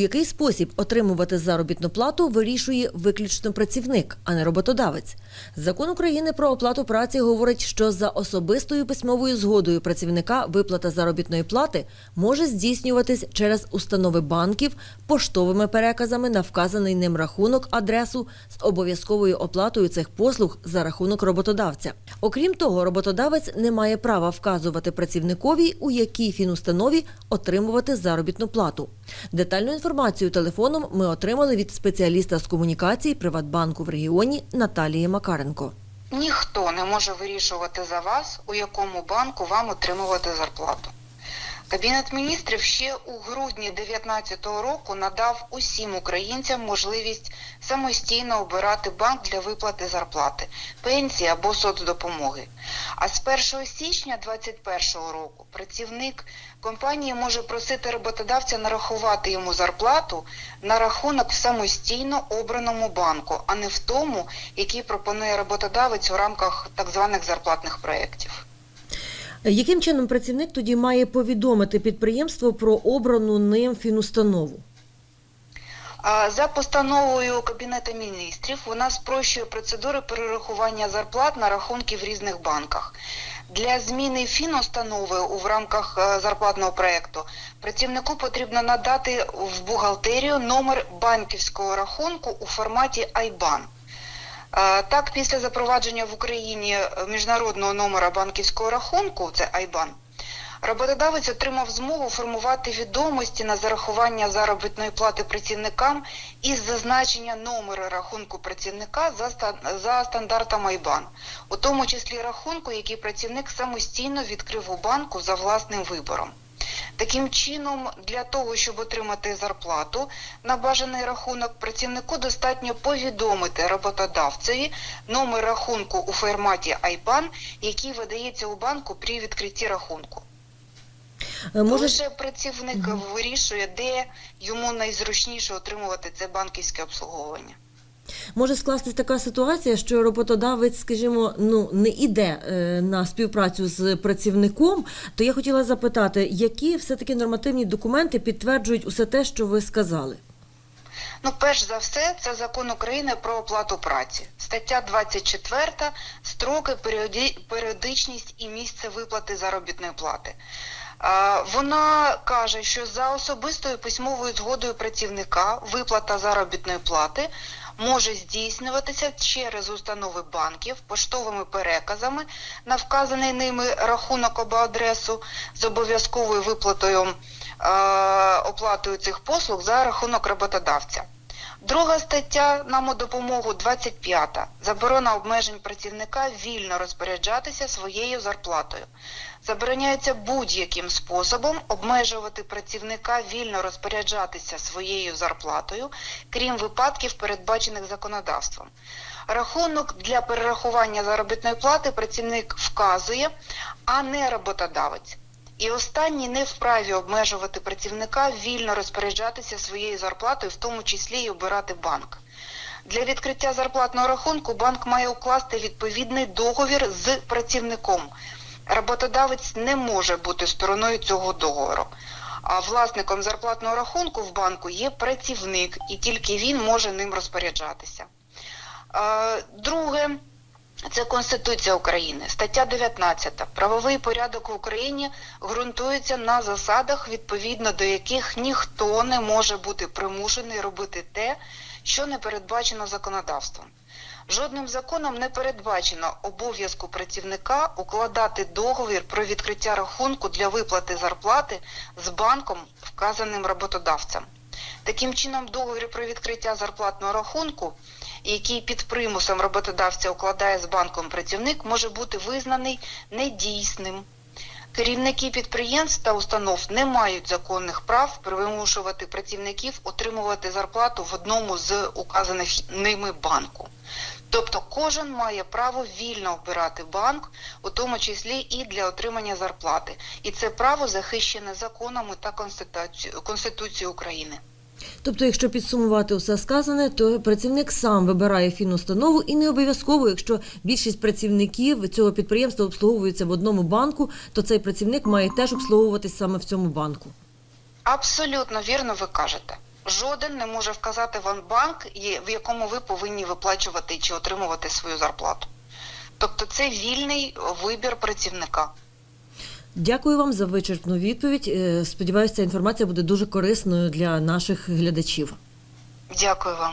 Який спосіб отримувати заробітну плату вирішує виключно працівник, а не роботодавець. Закон України про оплату праці говорить, що за особистою письмовою згодою працівника виплата заробітної плати може здійснюватись через установи банків, поштовими переказами на вказаний ним рахунок, адресу з обов'язковою оплатою цих послуг за рахунок роботодавця. Окрім того, роботодавець не має права вказувати працівникові, у якій фінустанові отримувати заробітну плату. Детальну інформацію телефоном ми отримали від спеціаліста з комунікацій Приватбанку в регіоні Наталії Макаренко. Ніхто не може вирішувати за вас, у якому банку вам отримувати зарплату. Кабінет міністрів ще у грудні 2019 року надав усім українцям можливість самостійно обирати банк для виплати зарплати, пенсії або соцдопомоги. А з 1 січня 2021 року працівник компанії може просити роботодавця нарахувати йому зарплату на рахунок в самостійно обраному банку, а не в тому, який пропонує роботодавець у рамках так званих зарплатних проєктів. Яким чином працівник тоді має повідомити підприємство про обрану ним фінустанову? За постановою Кабінету міністрів вона спрощує процедури перерахування зарплат на рахунки в різних банках. Для зміни фінустанови у в рамках е, зарплатного проєкту працівнику потрібно надати в бухгалтерію номер банківського рахунку у форматі IBAN. Так, після запровадження в Україні е, міжнародного номера банківського рахунку, це IBAN, роботодавець отримав змогу формувати відомості на зарахування заробітної плати працівникам із зазначення номера рахунку працівника за, ста- за стандартом IBAN, у тому числі рахунку, який працівник самостійно відкрив у банку за власним вибором. Таким чином, для того, щоб отримати зарплату на бажаний рахунок, працівнику достатньо повідомити роботодавцеві номер рахунку у форматі IBAN, який видається у банку при відкритті рахунку. Е, Може, Лише працівник вирішує, де йому найзручніше отримувати це банківське обслуговування. Може скластись така ситуація, що роботодавець, скажімо, ну не іде е, на співпрацю з працівником. То я хотіла запитати, які все-таки нормативні документи підтверджують усе те, що ви сказали? Ну, перш за все, це закон України про оплату праці. Стаття 24 строки, періоді- періодичність і місце виплати заробітної плати. Вона каже, що за особистою письмовою згодою працівника виплата заробітної плати може здійснюватися через установи банків, поштовими переказами на вказаний ними рахунок або адресу з обов'язковою виплатою е, оплатою цих послуг за рахунок роботодавця. Друга стаття нам у допомогу 25. Заборона обмежень працівника вільно розпоряджатися своєю зарплатою. Забороняється будь-яким способом обмежувати працівника вільно розпоряджатися своєю зарплатою, крім випадків, передбачених законодавством. Рахунок для перерахування заробітної плати працівник вказує, а не роботодавець. І останній не вправі обмежувати працівника вільно розпоряджатися своєю зарплатою, в тому числі й обирати банк. Для відкриття зарплатного рахунку банк має укласти відповідний договір з працівником. Роботодавець не може бути стороною цього договору. А власником зарплатного рахунку в банку є працівник, і тільки він може ним розпоряджатися. Е, Друге, це Конституція України, стаття 19. Правовий порядок в Україні ґрунтується на засадах, відповідно до яких ніхто не може бути примушений робити те, що не передбачено законодавством. Жодним законом не передбачено обов'язку працівника укладати договір про відкриття рахунку для виплати зарплати з банком, вказаним роботодавцем. Таким чином, договір про відкриття зарплатного рахунку, який під примусом роботодавця укладає з банком працівник, може бути визнаний недійсним. Керівники підприємств та установ не мають законних прав примушувати працівників отримувати зарплату в одному з указаних ними банку. Тобто кожен має право вільно обирати банк, у тому числі і для отримання зарплати. І це право захищене законами та Конституцією України. Тобто, якщо підсумувати усе сказане, то працівник сам вибирає фінустанову і не обов'язково, якщо більшість працівників цього підприємства обслуговуються в одному банку, то цей працівник має теж обслуговуватись саме в цьому банку. Абсолютно вірно ви кажете. жоден не може вказати вам банк, в якому ви повинні виплачувати чи отримувати свою зарплату. Тобто це вільний вибір працівника. Дякую вам за вичерпну відповідь. Е, Сподіваюся, ця інформація буде дуже корисною для наших глядачів. Дякую вам.